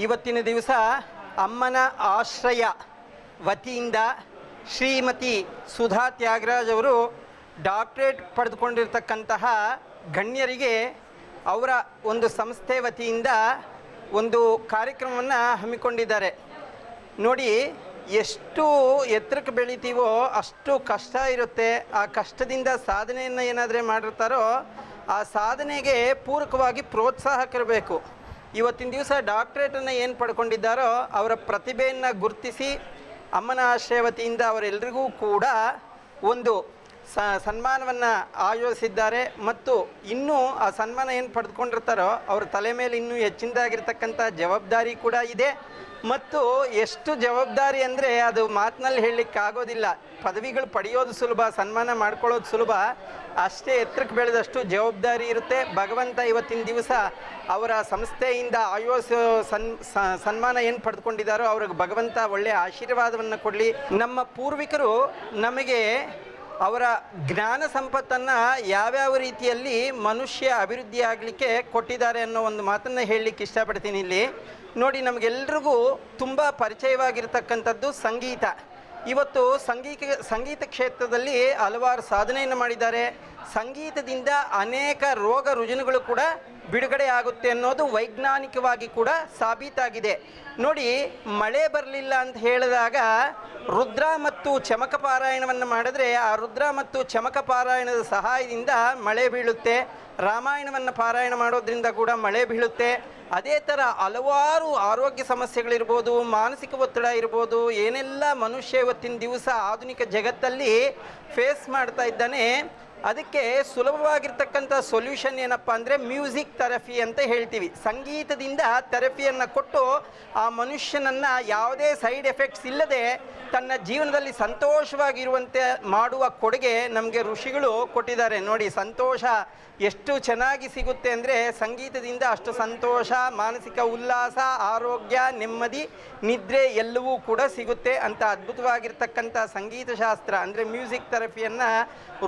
ಇವತ್ತಿನ ದಿವಸ ಅಮ್ಮನ ಆಶ್ರಯ ವತಿಯಿಂದ ಶ್ರೀಮತಿ ಸುಧಾ ತ್ಯಾಗರಾಜ್ ಅವರು ಡಾಕ್ಟ್ರೇಟ್ ಪಡೆದುಕೊಂಡಿರ್ತಕ್ಕಂತಹ ಗಣ್ಯರಿಗೆ ಅವರ ಒಂದು ಸಂಸ್ಥೆ ವತಿಯಿಂದ ಒಂದು ಕಾರ್ಯಕ್ರಮವನ್ನು ಹಮ್ಮಿಕೊಂಡಿದ್ದಾರೆ. ನೋಡಿ, ಎಷ್ಟು ಎತ್ತರಕ್ಕೆ ಬೆಳಿತೀವೋ ಅಷ್ಟು ಕಷ್ಟ ಇರುತ್ತೆ. ಆ ಕಷ್ಟದಿಂದ ಸಾಧನೆಯನ್ನು ಏನಾದರೆ ಮಾಡಿರ್ತಾರೋ, ಆ ಸಾಧನೆಗೆ ಪೂರಕವಾಗಿ ಪ್ರೋತ್ಸಾಹಕಿರಬೇಕು ಇವತ್ತಿನ ದಿವಸ ಡಾಕ್ಟ್ರೇಟನ್ನು ಏನು ಪಡ್ಕೊಂಡಿದ್ದಾರೋ, ಅವರ ಪ್ರತಿಭೆಯನ್ನು ಗುರುತಿಸಿ, ಅಮ್ಮನ ಆಶ್ರಯ ವತಿಯಿಂದ ಅವರೆಲ್ಲರಿಗೂ ಕೂಡ ಒಂದು ಸ ಸನ್ಮಾನವನ್ನು ಆಯೋಜಿಸಿದ್ದಾರೆ ಮತ್ತು ಇನ್ನೂ ಆ ಸನ್ಮಾನ ಏನು ಪಡೆದುಕೊಂಡಿರ್ತಾರೋ ಅವ್ರ ತಲೆ ಮೇಲೆ ಇನ್ನೂ ಹೆಚ್ಚಿನದಾಗಿರ್ತಕ್ಕಂಥ ಜವಾಬ್ದಾರಿ ಕೂಡ ಇದೆ. ಮತ್ತು ಎಷ್ಟು ಜವಾಬ್ದಾರಿ ಅಂದರೆ ಅದು ಮಾತಿನಲ್ಲಿ ಹೇಳಲಿಕ್ಕೆ ಆಗೋದಿಲ್ಲ. ಪದವಿಗಳು ಪಡೆಯೋದು ಸುಲಭ, ಸನ್ಮಾನ ಮಾಡ್ಕೊಳ್ಳೋದು ಸುಲಭ. ಅಷ್ಟೇ ಎತ್ತರಕ್ಕೆ ಬೆಳೆದಷ್ಟು ಜವಾಬ್ದಾರಿ ಇರುತ್ತೆ. ಭಗವಂತ ಇವತ್ತಿನ ದಿವಸ ಅವರ ಸಂಸ್ಥೆಯಿಂದ ಆಯೋಜಿಸೋ ಸನ್ ಸನ್ಮಾನ ಏನು ಪಡೆದುಕೊಂಡಿದ್ದಾರೋ ಅವ್ರಿಗೆ ಭಗವಂತ ಒಳ್ಳೆಯ ಆಶೀರ್ವಾದವನ್ನು ಕೊಡಲಿ. ನಮ್ಮ ಪೂರ್ವಿಕರು ನಮಗೆ ಅವರ ಜ್ಞಾನ ಸಂಪತ್ತನ್ನು ಯಾವ್ಯಾವ ರೀತಿಯಲ್ಲಿ ಮನುಷ್ಯ ಅಭಿವೃದ್ಧಿ ಆಗಲಿಕ್ಕೆ ಕೊಟ್ಟಿದ್ದಾರೆ ಅನ್ನೋ ಒಂದು ಮಾತನ್ನು ಹೇಳಲಿಕ್ಕೆ ಇಷ್ಟಪಡ್ತೀನಿ ಇಲ್ಲಿ. ನೋಡಿ, ನಮಗೆಲ್ರಿಗೂ ತುಂಬ ಪರಿಚಯವಾಗಿರ್ತಕ್ಕಂಥದ್ದು ಸಂಗೀತ. ಇವತ್ತು ಸಂಗೀತ ಸಂಗೀತ ಕ್ಷೇತ್ರದಲ್ಲಿ ಹಲವಾರು ಸಾಧನೆಯನ್ನು ಮಾಡಿದ್ದಾರೆ. ಸಂಗೀತದಿಂದ ಅನೇಕ ರೋಗ ರುಜಿನಗಳು ಕೂಡ ಬಿಡುಗಡೆ ಆಗುತ್ತೆ ಅನ್ನೋದು ವೈಜ್ಞಾನಿಕವಾಗಿ ಕೂಡ ಸಾಬೀತಾಗಿದೆ. ನೋಡಿ, ಮಳೆ ಬರಲಿಲ್ಲ ಅಂತ ಹೇಳಿದಾಗ ರುದ್ರ ಮತ್ತು ಚಮಕ ಪಾರಾಯಣವನ್ನು ಮಾಡಿದ್ರೆ ಆ ರುದ್ರ ಮತ್ತು ಚಮಕ ಪಾರಾಯಣದ ಸಹಾಯದಿಂದ ಮಳೆ ಬೀಳುತ್ತೆ. ರಾಮಾಯಣವನ್ನು ಪಾರಾಯಣ ಮಾಡೋದ್ರಿಂದ ಕೂಡ ಮಳೆ ಬೀಳುತ್ತೆ. ಅದೇ ಥರ ಹಲವಾರು ಆರೋಗ್ಯ ಸಮಸ್ಯೆಗಳಿರ್ಬೋದು, ಮಾನಸಿಕ ಒತ್ತಡ ಇರ್ಬೋದು, ಏನೆಲ್ಲ ಮನುಷ್ಯ ಇವತ್ತಿನ ದಿವಸ ಆಧುನಿಕ ಜಗತ್ತಲ್ಲಿ ಫೇಸ್ ಮಾಡ್ತಾ ಇದ್ದಾನೆ ಅದಕ್ಕೆ ಸುಲಭವಾಗಿರ್ತಕ್ಕಂಥ ಸೊಲ್ಯೂಷನ್ ಏನಪ್ಪ ಅಂದರೆ ಮ್ಯೂಸಿಕ್ ಥೆರಪಿ ಅಂತ ಹೇಳ್ತೀವಿ. ಸಂಗೀತದಿಂದ ಥೆರಪಿಯನ್ನು ಕೊಟ್ಟು ಆ ಮನುಷ್ಯನನ್ನು ಯಾವುದೇ ಸೈಡ್ ಎಫೆಕ್ಟ್ಸ್ ಇಲ್ಲದೆ ತನ್ನ ಜೀವನದಲ್ಲಿ ಸಂತೋಷವಾಗಿರುವಂತೆ ಮಾಡುವ ಕೊಡುಗೆ ನಮಗೆ ಋಷಿಗಳು ಕೊಟ್ಟಿದ್ದಾರೆ. ನೋಡಿ, ಸಂತೋಷ ಎಷ್ಟು ಚೆನ್ನಾಗಿ ಸಿಗುತ್ತೆ ಅಂದರೆ ಸಂಗೀತದಿಂದ ಅಷ್ಟು ಸಂತೋಷ, ಮಾನಸಿಕ ಉಲ್ಲಾಸ, ಆರೋಗ್ಯ, ನೆಮ್ಮದಿ, ನಿದ್ರೆ ಎಲ್ಲವೂ ಕೂಡ ಸಿಗುತ್ತೆ ಅಂತ ಅದ್ಭುತವಾಗಿರ್ತಕ್ಕಂಥ ಸಂಗೀತ ಶಾಸ್ತ್ರ ಅಂದರೆ ಮ್ಯೂಸಿಕ್ ಥೆರಪಿಯನ್ನು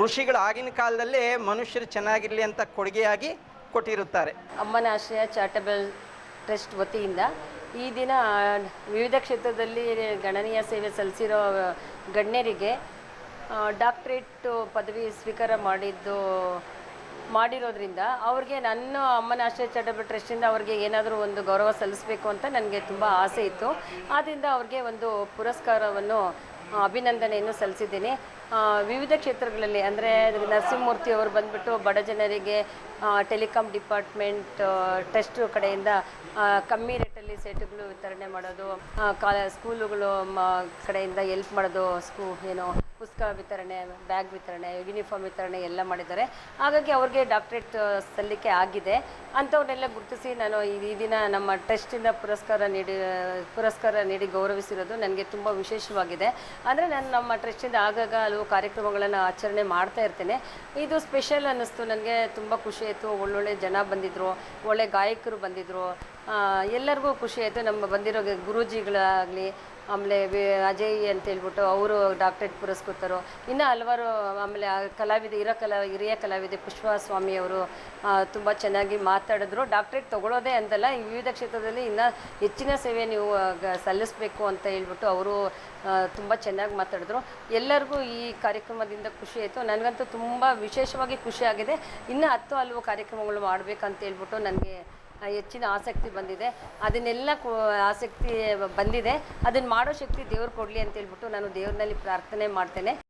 ಋಷಿಗಳು ಆಗಿನ ಕಾಲದಲ್ಲೇ ಮನುಷ್ಯರು ಚೆನ್ನಾಗಿರಲಿ ಅಂತ ಕೊಡುಗೆಯಾಗಿ ಕೊಟ್ಟಿರುತ್ತಾರೆ. ಅಮ್ಮನ ಆಶ್ರಯ ಚಾರಿಟಬಲ್ ಟ್ರಸ್ಟ್ ವತಿಯಿಂದ ಈ ದಿನ ವಿವಿಧ ಕ್ಷೇತ್ರದಲ್ಲಿ ಗಣನೀಯ ಸೇವೆ ಸಲ್ಲಿಸಿರೋ ಗಣ್ಯರಿಗೆ ಡಾಕ್ಟ್ರೇಟ್ ಪದವಿ ಸ್ವೀಕಾರ ಮಾಡಿದ್ದು, ಮಾಡಿರೋದ್ರಿಂದ ಅವ್ರಿಗೆ ನನ್ನ ಅಮ್ಮನ ಆಶ್ರಯ ಚಾರಿಟಬಲ್ ಟ್ರಸ್ಟಿಂದ ಅವ್ರಿಗೆ ಏನಾದರೂ ಒಂದು ಗೌರವ ಸಲ್ಲಿಸಬೇಕು ಅಂತ ನನಗೆ ತುಂಬ ಆಸೆ ಇತ್ತು. ಆದ್ದರಿಂದ ಅವ್ರಿಗೆ ಒಂದು ಪುರಸ್ಕಾರವನ್ನು, ಅಭಿನಂದನೆಯನ್ನು ಸಲ್ಲಿಸಿದ್ದೀನಿ. ವಿವಿಧ ಕ್ಷೇತ್ರಗಳಲ್ಲಿ ಅಂದರೆ ನರಸಿಂಹಮೂರ್ತಿ ಅವರು ಬಂದ್ಬಿಟ್ಟು ಬಡ ಜನರಿಗೆ ಟೆಲಿಕಾಂ ಡಿಪಾರ್ಟ್ಮೆಂಟ್ ಟೆಸ್ಟ್ ಕಡೆಯಿಂದ ಕಮ್ಮಿ ಕಮ್ಮಿ ರೇಟಲ್ಲಿ ಸೆಟ್ಗಳು ವಿತರಣೆ ಮಾಡೋದು ಸ್ಕೂಲುಗಳು ಕಡೆಯಿಂದ ಎಲ್ಪ್ ಮಾಡೋದು, ಸ್ಕೂ, ಏನು, ಪುಸ್ತಕ ವಿತರಣೆ ಬ್ಯಾಗ್ ವಿತರಣೆ ಯೂನಿಫಾರ್ಮ್ ವಿತರಣೆ ಎಲ್ಲ ಮಾಡಿದ್ದಾರೆ. ಹಾಗಾಗಿ ಅವ್ರಿಗೆ ಡಾಕ್ಟ್ರೇಟ್ ಸಲ್ಲಿಕೆ ಆಗಿದೆ. ಅಂಥವ್ರನ್ನೆಲ್ಲ ಗುರುತಿಸಿ ನಾನು ಈ ದಿನ ನಮ್ಮ ಟ್ರಸ್ಟಿಂದ ಪುರಸ್ಕಾರ ನೀಡಿ ಪುರಸ್ಕಾರ ನೀಡಿ ಗೌರವಿಸಿರೋದು ನನಗೆ ತುಂಬ ವಿಶೇಷವಾಗಿದೆ. ಅಂದರೆ ನಾನು ನಮ್ಮ ಟ್ರಸ್ಟಿಂದ ಆಗಾಗ ಹಲವು ಕಾರ್ಯಕ್ರಮಗಳನ್ನು ಆಚರಣೆ ಮಾಡ್ತಾ ಇರ್ತೇನೆ. ಇದು ಸ್ಪೆಷಲ್ ಅನ್ನಿಸ್ತು. ನನಗೆ ತುಂಬ ಖುಷಿ ಆಯಿತು. ಒಳ್ಳೊಳ್ಳೆ ಜನ ಬಂದಿದ್ದರು ಒಳ್ಳೆ ಗಾಯಕರು ಬಂದಿದ್ದರು ಎಲ್ಲರಿಗೂ ಖುಷಿ ಆಯಿತು. ನಮ್ಮ ಬಂದಿರೋ ಗುರೂಜಿಗಳಾಗಲಿ, ಆಮೇಲೆ ವಿ, ಅಜಯ್ ಅಂತ ಹೇಳ್ಬಿಟ್ಟು ಅವರು ಡಾಕ್ಟ್ರೇಟ್ ಪುರಸ್ಕೃತರು. ಇನ್ನು ಹಲವಾರು, ಆಮೇಲೆ ಕಲಾವಿದೆ, ಇರೋ ಕಲಾ, ಹಿರಿಯ ಕಲಾವಿದೆ ಪುಷ್ಪ ಅವರು ತುಂಬ ಚೆನ್ನಾಗಿ ಮಾತಾಡಿದ್ರು. ಡಾಕ್ಟ್ರೇಟ್ ತೊಗೊಳ್ಳೋದೇ ಅಂತಲ್ಲ, ಈ ವಿವಿಧ ಕ್ಷೇತ್ರದಲ್ಲಿ ಇನ್ನೂ ಹೆಚ್ಚಿನ ಸೇವೆ ನೀವು ಸಲ್ಲಿಸಬೇಕು ಅಂತ ಹೇಳ್ಬಿಟ್ಟು ಅವರು ತುಂಬ ಚೆನ್ನಾಗಿ ಮಾತಾಡಿದ್ರು. ಎಲ್ಲರಿಗೂ ಈ ಕಾರ್ಯಕ್ರಮದಿಂದ ಖುಷಿ ಆಯಿತು. ನನಗಂತೂ ತುಂಬ ವಿಶೇಷವಾಗಿ ಖುಷಿಯಾಗಿದೆ ಇನ್ನೂ ಹತ್ತು ಹಲವು ಕಾರ್ಯಕ್ರಮಗಳು ಮಾಡಬೇಕಂತ ಹೇಳ್ಬಿಟ್ಟು ನನಗೆ ಹೆಚ್ಚಿನ ಆಸಕ್ತಿ ಬಂದಿದೆ. ಅದನ್ನೆಲ್ಲ ಆಸಕ್ತಿ ಬಂದಿದೆ. ಅದನ್ನು ಮಾಡೋ ಶಕ್ತಿ ದೇವ್ರು ಕೊಡಲಿ ಅಂತ ಹೇಳ್ಬಿಟ್ಟು ನಾನು ದೇವ್ರನಲ್ಲಿ ಪ್ರಾರ್ಥನೆ ಮಾಡ್ತೇನೆ.